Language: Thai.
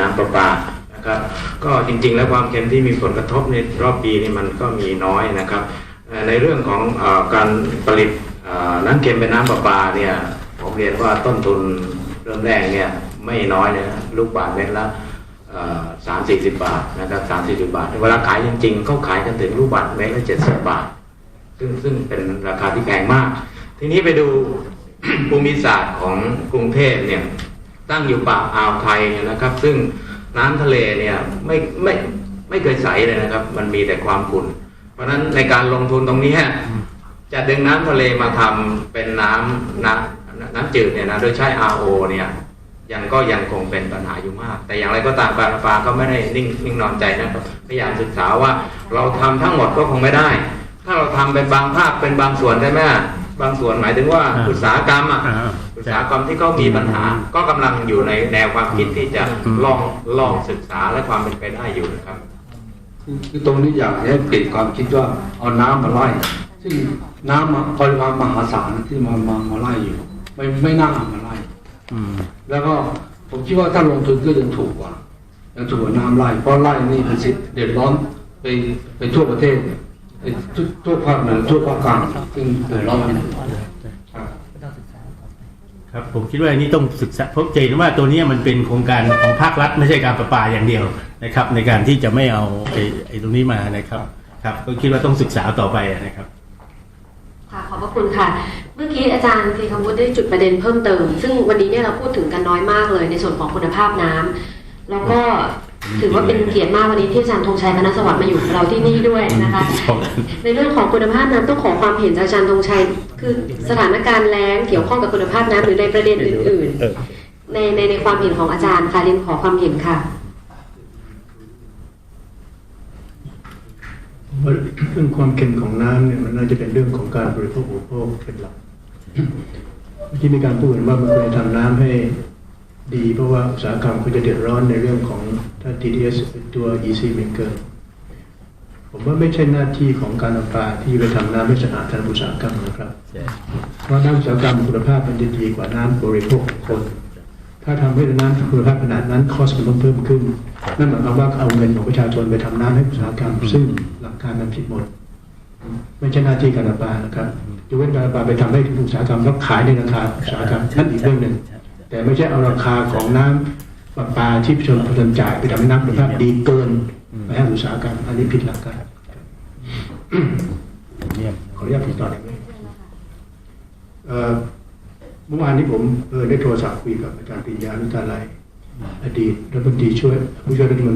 น้ำประปานะครับก็จริงๆ แล้วความเค็มที่มีผลกระทบในรอบปีนี่มันก็มีน้อยนะครับ ในเรื่องของอการผลิตน้ำเค็มเป็นน้ำประปาเนี่ยผมเรียนว่าต้นทุนเริ่มแรกเนี่ยไม่น้อยเลยนะลูกบาทเมตรละสามสี่สิบบาทนะครับสามสี่สิบบาท เวลาขายจริงๆเขาขายกันถึงลูกบาทเมตรละเจ็ดสิบบาท ซึ่งซึ่งเป็นราคาที่แพงมาก ทีนี้ไปดูภูมิศาสตร์ของกรุงเทพเนี่ย ตั้งอยู่ปากอ่าวไทยเนี่ยนะครับ ซึ่งน้ำทะเลเนี่ยไม่ไม่ไม่เคยใสเลยนะครับ มันมีแต่ความขุ่นเพราะฉะนั้นในการลงทุนตรงนี้ฮะจะดึงน้ำทะเลมาทำเป็นน้ำน้ำน้ำจืดเนี่ยนะโดยใช้ RO เนี่ยยังก็ยังคงเป็นปัญหาอยู่มาก แต่อย่างไรก็ตามการไฟฟ้าก็ไม่ได้นิ่งนิ่งนอนใจนะครับพยายามศึกษาว่าเราทำทั้งหมดก็คงไม่ได้ ถ้าเราทำเป็นบางภาคเป็นบางส่วนได้ไหมบางส่วนหมายถึงว่าอ่าอุตสาหกรรมอะ อ่าอุตสาหกรรมที่เขามีปัญหา ก็กำลังอยู่ในแนวความคิดที่จะอืมลองลองศึกษาและความเป็นไปได้อยู่นะครับคือคือตรงนี้อยากให้เปลี่ยนความคิดว่าเอาน้ำมาไล่ซึ่งน้ำมาปริมาณมหาศาลที่มามามาไล่อยู่ ไม่ไม่น่าเอามาไล่อืมแล้วก็ผมคิดว่าถ้าลงทุนก็ยังถูกกว่ายังถูกกว่าน้ำไล่เพราะไล่นี่เป็นสิทธิ์เดือดร้อนไปไปทั่วประเทศไปทุกทั่วภาคเหนือทั่วภาคกลางซึ่งเดือดร้อนกัน ครับผมคิดว่าอันนี้ต้องศึกษาเพราะเจนว่าตัวนี้มันเป็นโครงการของภาครัฐไม่ใช่การประปาอย่างเดียวนะครับ ในการที่จะไม่เอาไอ้ไอ้ตรงนี้มานะครับครับก็คิดว่าต้องศึกษาต่อไปนะครับค่ะขอบพระคุณค่ะ เมื่อกี้อาจารย์ธีคำวุฒิได้จุดประเด็นเพิ่มเติม ซึ่งวันนี้เนี่ยเราพูดถึงกันน้อยมากเลยในส่วนของคุณภาพน้ำแล้วก็ ถือว่าเป็นเกียรติมากวันนี้ที่อาจารย์ธงชัยคณะสวัสดิ์มาอยู่กับเราที่นี่ด้วยนะคะ ในเรื่องของคุณภาพน้ำต้องขอความเห็นจากอาจารย์ธงชัย คือสถานการณ์แล้งเกี่ยวข้องกับคุณภาพน้ำหรือในประเด็นอื่นเออๆในในในความเห็นของอาจารย์ค่ะเรียนขอความเห็นค่ะว่าเรื่องความเค็มของน้ำเนี่ยมันน่าจะเป็นเรื่องของการบริโภคอุปโภคเป็นหลักเมื่อกี้มีการพูดกันว่ามันควรจะทำน้ำให้ ดีเพราะว่าอุตสาหกรรมเขาจะเดือดร้อนในเรื่องของถ้า TDS เป็นตัว EC maker ผมว่าไม่ใช่หน้าที่ของการประปาที่ไปทำน้ำให้สะอาดทางอุตสาหกรรมนะครับ เพราะน้ำอุตสาหกรรมคุณภาพมันจะดีกว่าน้ำบริโภคของคน ถ้าทำให้น้ำคุณภาพขนาดนั้นคอสมันต้องเพิ่มขึ้น นั่นหมายความว่าเอาเงินของประชาชนไปทำน้ำให้อุตสาหกรรม ซึ่งหลักการมันผิดหมด ไม่ใช่หน้าที่การประปานะครับยกเว้นการประปาไปทำให้อุตสาหกรรมแล้วขายในราคาอุตสาหกรรมนั่นอีกเรื่องหนึ่ง แต่ไม่ใช่เอาราคาของน้ำประปาที่ประชาชนจ่ายไปทำให้น้ำคุณภาพดีเกินไปให้อุตสาหกรรมอันนี้ผิดหลักการเยี่ยมขออนุญาตติดต่อได้ไหมเอ่อเมื่อวานนี้ผมเออได้โทรศัพท์คุยกับอาจารย์ปริญญาลุตาไลยอดีตรัฐมนตรีช่วยผู้ช่วยรัฐมนตรี